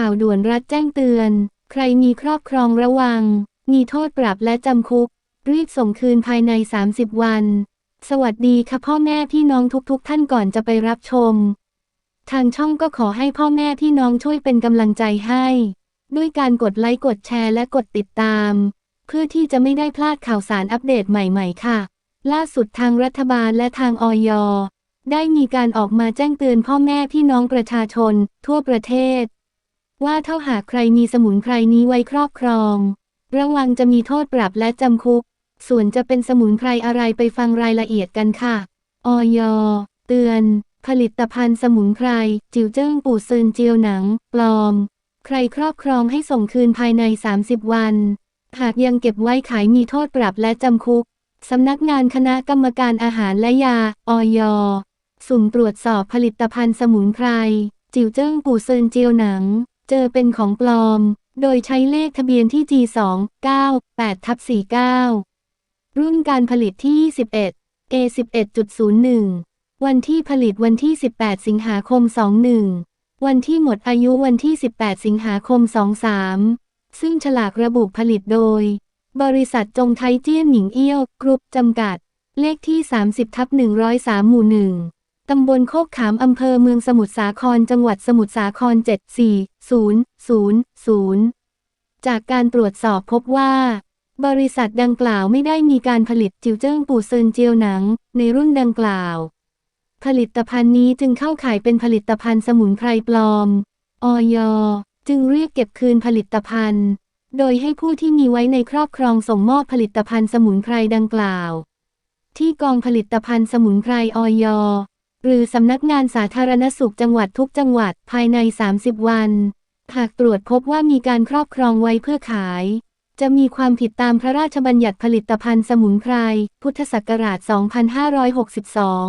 ข่าวด่วนรัฐแจ้งเตือน ใครมีครอบครองระวัง มีโทษปรับและจำคุก รีบส่งคืนภายใน 30 วัน สวัสดีค่ะพ่อแม่พี่น้องทุกๆ ท่านก่อนจะไปรับชม ทางช่องก็ขอให้พ่อแม่พี่น้องช่วยเป็นกำลังใจให้ ด้วยการกดไลค์กดแชร์และกดติดตาม เพื่อที่จะไม่ได้พลาดข่าวสารอัปเดตใหม่ๆ ค่ะ ล่าสุดทางรัฐบาลและทางออยได้มีการออกมาแจ้งเตือนพ่อแม่พี่น้องประชาชน ทั่วประเทศ ว่าถ้าหากใครมีสมุนไพรนี้ไว้ครอบครอง ระวังจะมีโทษปรับและจำคุก ส่วนจะเป็นสมุนไพรอะไรไปฟังรายละเอียดกันค่ะ ออยเตือน ผลิตภัณฑ์สมุนไพร จิวเจิ้งปูซืนเจียวหนัง ปลอม ใครครอบครองให้ส่งคืนภายใน 30 วัน หากยังเก็บไว้ขายมีโทษปรับและจำคุกสำนักงานคณะกรรมการอาหารและยา ออยสุ่มตรวจสอบผลิตภัณฑ์สมุนไพร จิวเจิ้งปูเซินเจียวหนัง เจอเป็นของปลอม โดยใช้เลขทะเบียนที่ G2 98 ทับ49 รุ่นการผลิตที่ 21 A11.01 วันที่ผลิตวันที่ 18 สิงหาคม 21 วันที่หมดอายุวันที่ 18 สิงหาคม 23 ซึ่งฉลากระบุผลิตโดย บริษัทจงไทยเจี้ยนหมิงเอี้ยวกรุ๊ปจำกัด เลขที่ 30ทับ103 หมู่ 1ตำบลโคกขาม อำเภอเมืองสมุทรสาคร จังหวัดสมุทรสาคร 000 จากการตรวจสอบพบว่า บริษัทดังกล่าวไม่ได้มีการผลิตจิวเจิ้งปูเซินเจียวหนัง ในรุ่นดังกล่าว ผลิตภัณฑ์นี้จึงเข้าข่ายเป็นผลิตภัณฑ์สมุนไพรปลอมออย จึงเรียกเก็บคืนผลิตภัณฑ์ โดยให้ผู้ที่มีไว้ในครอบครองส่งมอบผลิตภัณฑ์สมุนไพรดังกล่าว ที่กองผลิตภัณฑ์สมุนไพรออย หรือสำนักงานสาธารณสุขจังหวัดทุกจังหวัดภายใน 30 วัน หากตรวจพบว่ามีการครอบครองไว้เพื่อขาย จะมีความผิดตามพระราชบัญญัติผลิตภัณฑ์สมุนไพร พุทธศักราช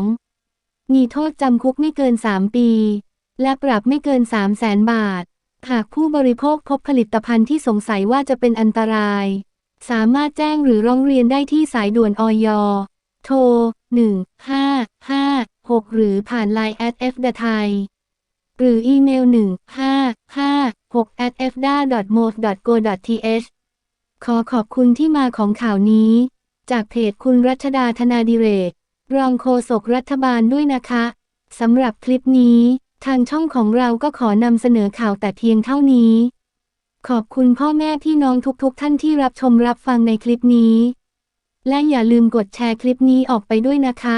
2562 มีโทษจำคุกไม่เกิน 3 ปี และปรับไม่เกิน 3 0 0แสนบาท หากผู้บริโภคพบผลิตภัณฑ์ที่สงสัยว่าจะเป็นอันตราย สามารถแจ้งหรือร้องเรียนได้ที่สายด่วนออยโทร 6 หรือผ่านไลน์ at f d a t a i หรืออีเมล 1556 at f d a m o g o t h ขอขอบคุณที่มาของข่าวนี้ จากเพจคุณรัชดาธนาดิเรก รองโฆษกรัฐบาลด้วยนะคะสำหรับคลิปนี้ ทางช่องของเราก็ขอนำเสนอข่าวแต่เพียงเท่านี้ ขอบคุณพ่อแม่พี่น้องทุกๆ ท่านที่รับชมรับฟังในคลิปนี้ และอย่าลืมกดแชร์คลิปนี้ออกไปด้วยนะคะ